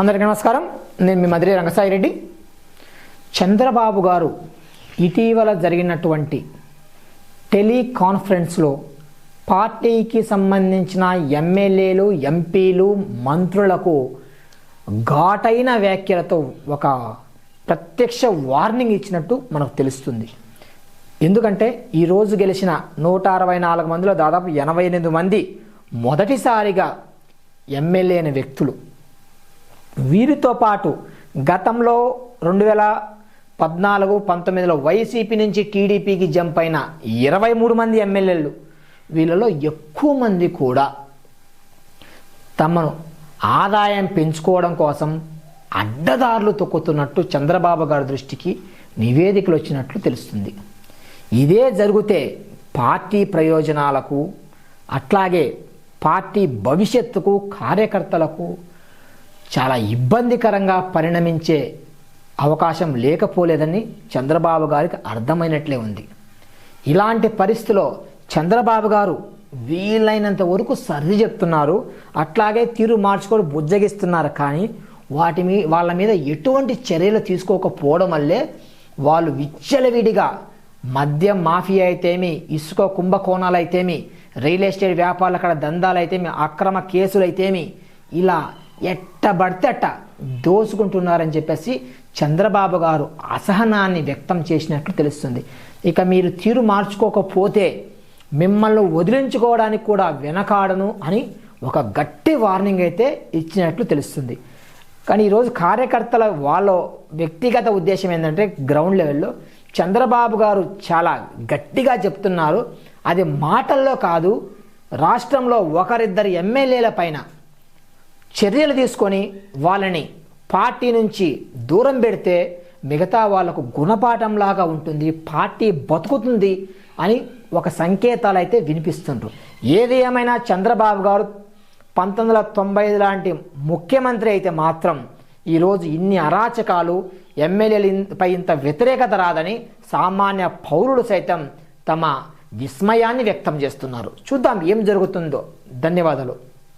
అందరికీ నమస్కారం. నేను మీ మధురి రంగసాయి రెడ్డి. చంద్రబాబు గారు ఇటీవల జరిగినటువంటి టెలికాన్ఫరెన్స్లో పార్టీకి సంబంధించిన ఎమ్మెల్యేలు ఎంపీలు మంత్రులకు ఘాటైన వ్యాఖ్యలతో ఒక ప్రత్యక్ష వార్నింగ్ ఇచ్చినట్టు మనకు తెలుస్తుంది. ఎందుకంటే ఈరోజు గెలిచిన నూట అరవై నాలుగు మందిలో దాదాపు ఎనభై ఎనిమిది మంది మొదటిసారిగా ఎమ్మెల్యే అయిన వ్యక్తులు. వీరితో పాటు గతంలో రెండు వేల పద్నాలుగు పంతొమ్మిదిలో వైసీపీ నుంచి టీడీపీకి జంప్ అయిన ఇరవై మూడు మంది ఎమ్మెల్యేలు వీళ్ళలో ఎక్కువ మంది కూడా తమను ఆదాయం పెంచుకోవడం కోసం అడ్డదారులు తొక్కుతున్నట్టు చంద్రబాబు గారి దృష్టికి నివేదికలు వచ్చినట్లు తెలుస్తుంది. ఇదే జరిగితే పార్టీ ప్రయోజనాలకు అట్లాగే పార్టీ భవిష్యత్తుకు కార్యకర్తలకు చాలా ఇబ్బందికరంగా పరిణమించే అవకాశం లేకపోలేదని చంద్రబాబు గారికి అర్థమైనట్లే ఉంది. ఇలాంటి పరిస్థితిలో చంద్రబాబు గారు వీలైనంత వరకు సర్ది చెప్తున్నారు. అట్లాగే తీరు మార్చుకొని బుజ్జగిస్తున్నారు. కానీ వాటి మీ వాళ్ళ మీద ఎటువంటి చర్యలు తీసుకోకపోవడం వల్లే వాళ్ళు విచ్చలవిడిగా మద్యం మాఫియా అయితేమి ఇసుక కుంభకోణాలు అయితేమి రియల్ ఎస్టేట్ వ్యాపారాల అక్కడ దందాలు అయితేమి అక్రమ కేసులు అయితేమి ఇలా ఎట్టబడితే అట్ట దోసుకుంటున్నారని చెప్పేసి చంద్రబాబు గారు అసహనాన్ని వ్యక్తం చేసినట్లు తెలుస్తుంది. ఇక మీరు తీరు మార్చుకోకపోతే మిమ్మల్ని వదిలించుకోవడానికి కూడా వెనకాడను అని ఒక గట్టి వార్నింగ్ అయితే ఇచ్చినట్లు తెలుస్తుంది. కానీ ఈరోజు కార్యకర్తల వాళ్ళ వ్యక్తిగత ఉద్దేశం ఏంటంటే గ్రౌండ్ లెవెల్లో చంద్రబాబు గారు చాలా గట్టిగా చెప్తున్నారు. అది మాటల్లో కాదు రాష్ట్రంలో ఒకరిద్దరు ఎమ్మెల్యేల పైన చర్యలు తీసుకొని వాళ్ళని పార్టీ నుంచి దూరం పెడితే మిగతా వాళ్ళకు గుణపాఠంలాగా ఉంటుంది పార్టీ బతుకుతుంది అని ఒక సంకేతాలు అయితే వినిపిస్తుండ్రు. ఏది ఏమైనా చంద్రబాబు గారు పంతొమ్మిది వందల తొంభై ఐదు లాంటి ముఖ్యమంత్రి అయితే మాత్రం ఈరోజు ఇన్ని అరాచకాలు ఎమ్మెల్యేలపై ఇంత వ్యతిరేకత రాదని సామాన్య పౌరులు సైతం తమ విస్మయాన్ని వ్యక్తం చేస్తున్నారు. చూద్దాం ఏం జరుగుతుందో. ధన్యవాదాలు.